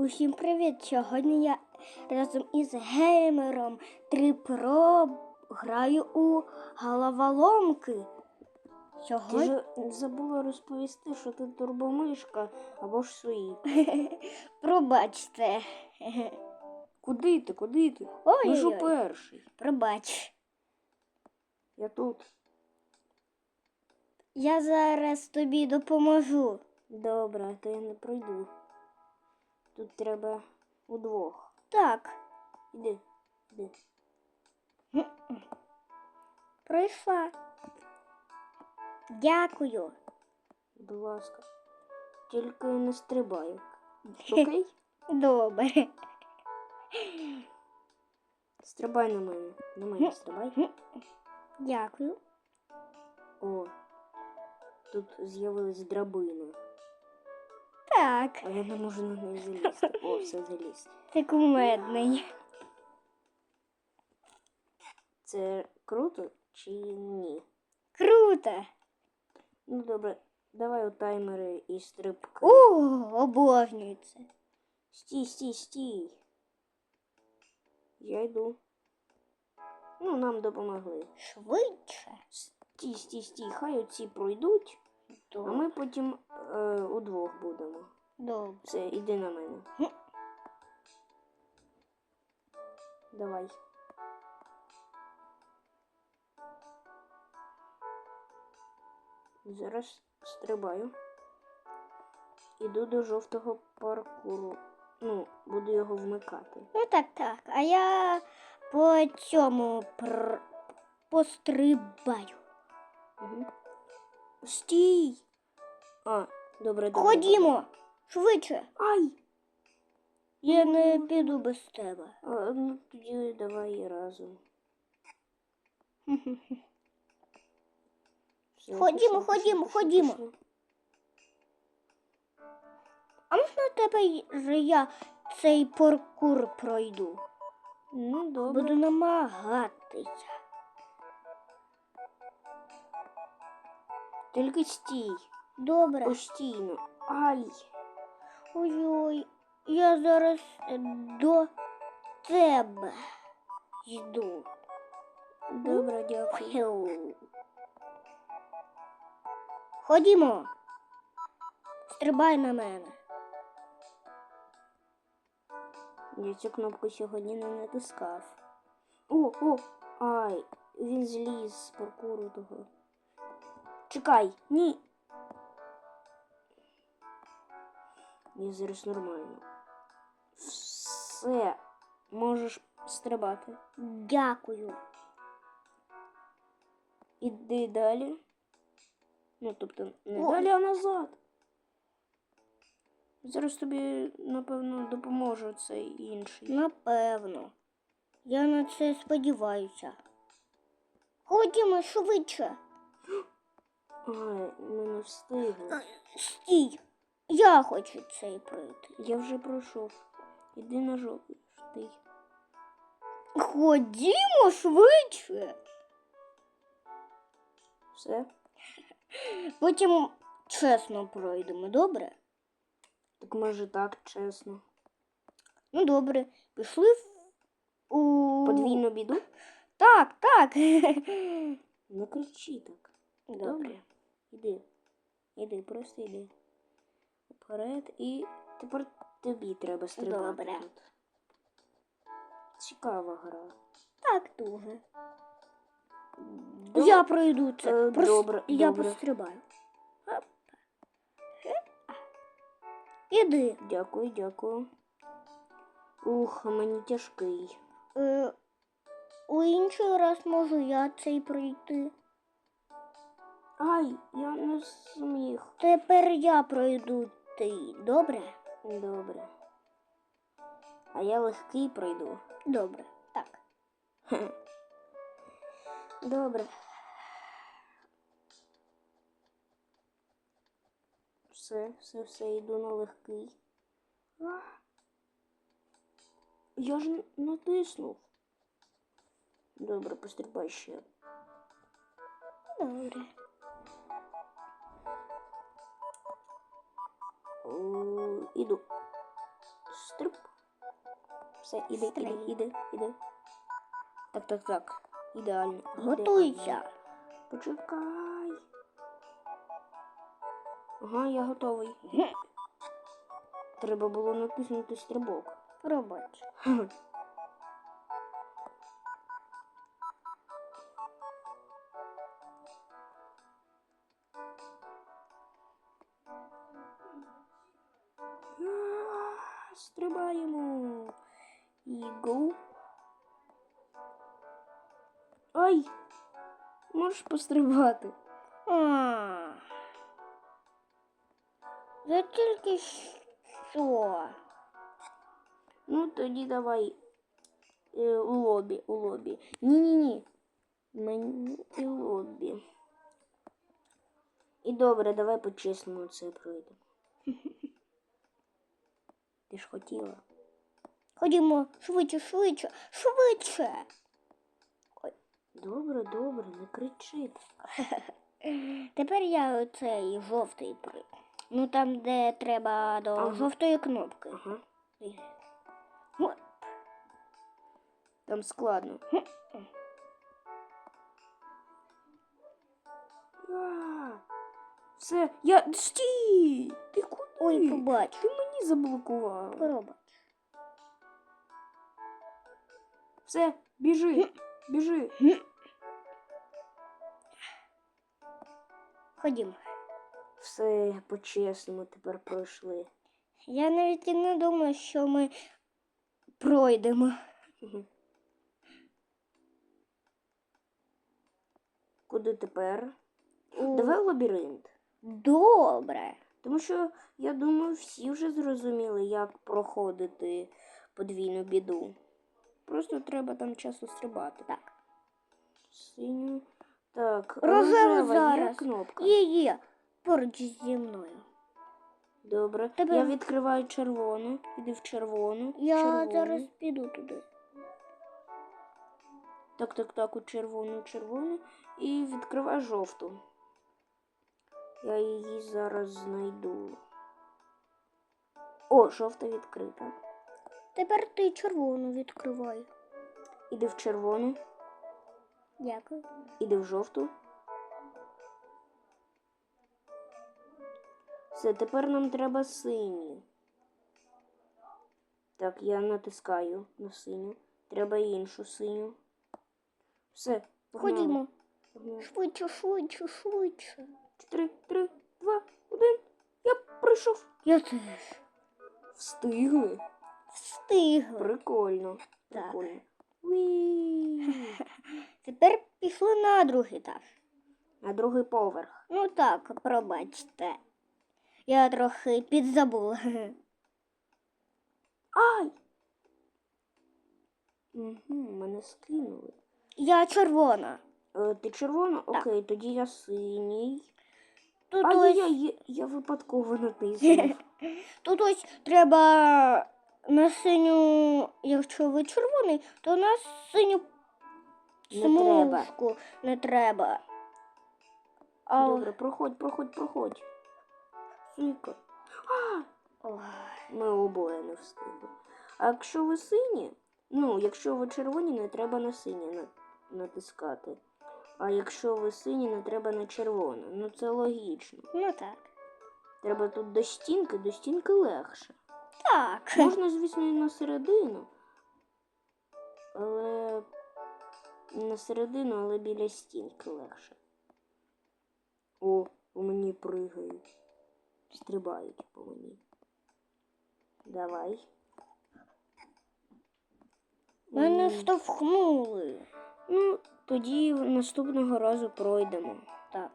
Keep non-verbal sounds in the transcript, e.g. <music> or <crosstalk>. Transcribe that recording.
Усім привіт! Сьогодні я разом із геймером 3 Pro граю у головоломки. Ти ж забула розповісти, що ти турбомишка або ж свої. <laughs> пробачте. Куди ти? Куди ти? Ой, Ми ж у перший. пробач. Я тут. Я зараз тобі допоможу. Добре, то я не пройду. Тут треба удвох. Так, Іди, іди. пройшла. Дякую. Будь ласка. Тільки не стрибай. Окей? <laughs> Добре. Стрибай на мене. На мене стрибай. Дякую. О. Тут з'явилась драбина. Так, А я не можу на неї залізти. О, все заліз. ти кумедний. Це круто чи ні? Круто. Ну добре, давай у таймери і стрибки. О, обожнюю це. Стій, стій, стій. Я йду. Ну, нам допомогли. Швидше. Стій, стій, стій. Хай оці пройдуть, а ми потім е, удвох будемо. Добре. Все, іди на мене. Хм. Давай. Зараз стрибаю. Іду до жовтого паркуру. Ну, буду його вмикати. Ну так, так. А я по цьому пр... пострибаю. Угу. Стій! А, добре, добре. Ходімо, швидше. Ай! Я не піду без тебе. А, ну тоді давай разом. <laughs> Все, Ходімо, пішли, ходімо, пішли, ходімо. пішли. А можна тебе же я цей паркур пройду? Ну, добре. Буду намагатися. Тільки стій. Добре. Постійно. Ай. Ой-ой, я зараз е, до тебе йду. Добре, дякую. Ходімо. Стрибай на мене. Я цю кнопку сьогодні не натискав. О, о, ай, він зліз з паркуру того. Чекай, ні. Ні, зараз нормально. Все, можеш стрибати. Дякую. Іди далі. Ну, тобто, не Ой. далі, а назад. Зараз тобі, напевно, допоможе цей інший. Напевно. Я на це сподіваюся. Ходімо швидше. Ай, ми не встигли. Стій. Я хочу цей пройти. Я вже пройшов. Іди на жовтий. Ходімо швидше. Все? Потім чесно пройдемо, добре? Так може так, чесно. Ну, добре. Пішли в... у. Подвійну біду? Так, так. <laughs> Не кричи так. Добре. Іди. Іди, просто йди. Вперед і тепер тобі треба стрибати. Добре. Тут. Цікава гра. Так, дуже. Доб- Я пройду це. Е, Прос- добре, Я добре. пострибаю. Оп. Іди. Дякую, дякую. Ух, мені тяжкий. Е, у інший раз можу я цей пройти. Ай, я не зміг. Тепер я пройду ти. Добре? Добре. А я легкий пройду. Добре. Так. <laughs> Добре. Все, все, все, йду на легкий. Я ж натиснув. Добре, пострибай ще. Добре. Іду. Стрип. Все, іди, іди, іди, іди. Так, так, так. Ідеально. Готуйся. Почекай. Ага, я готовий. Треба було натиснути стрибок. Пробач. Стрибаємо. І гоу. Ай! Можеш пострибати? А. Я тільки що. Ну, тоді давай е, у лобі, у лобі. Ні-ні-ні. Мені і лобі. І добре, давай по-чесному це пройдемо. Ти ж хотіла. Ходімо швидше, швидше, швидше. Добре, добре, не кричи. <laughs> Тепер я оцей жовтий при. Ну там, де треба до Ага. жовтої кнопки. Ага. О, Там складно. А, Все, я. Стій! Ти куди? Ой, побач. Ти мені заблокував. Пробач. Все, біжи, біжи. Ходімо. Все по-чесному тепер пройшли. Я навіть і не думаю, що ми пройдемо. Куди тепер? У- Давай в лабіринт. Добре. Тому що я думаю, всі вже зрозуміли, як проходити подвійну біду. Просто треба там часу стрибати. Так. Синю. Так, Рожева рожева є кнопка. Є, є. Поруч зі мною. Добре. Тебе- Я відкриваю червону. Іди в червону. Я червону. зараз піду туди. Так, так, так, у червону, червону. І відкриваю жовту. Я її зараз знайду. О, жовта відкрита. Тепер ти червону відкривай. Іди в червону, Дякую. іди в жовту. Все, тепер нам треба синю. Так, я натискаю на синю. Треба іншу синю. Все, погнали. Ходімо. Погнали. Швидше, швидше, швидше. Чотири, три, два, один. Я прийшов. Я теж Встигли. встигла. Прикольно. Так. Прикольно. Уі. <laughs> Тепер пішли на другий етаж. На другий поверх. Ну так, пробачте. Я трохи підзабула. Ай! Угу, мене скинули. Я червона. Е, ти червона? Окей, тоді я синій. Тут А я, ось, я, я, я випадково <laughs> натиснув. тут ось треба на синю, якщо ви червоний, то на синю Не треба. смужку не треба. А, Добре, проходь, проходь, проходь. Сика. А, ми обоє не встигли. А якщо ви сині, ну, якщо ви червоні, не треба на сині натискати. А якщо ви сині, не треба на червоне. Ну це логічно. ну так. Треба тут до стінки, до стінки легше. Так. Можна, звісно, і на середину. Але на середину, але біля стінки легше. О, по мені пригають. Стрибають по мені. Давай. Мене штовхнули. Ну, тоді наступного разу пройдемо. Так.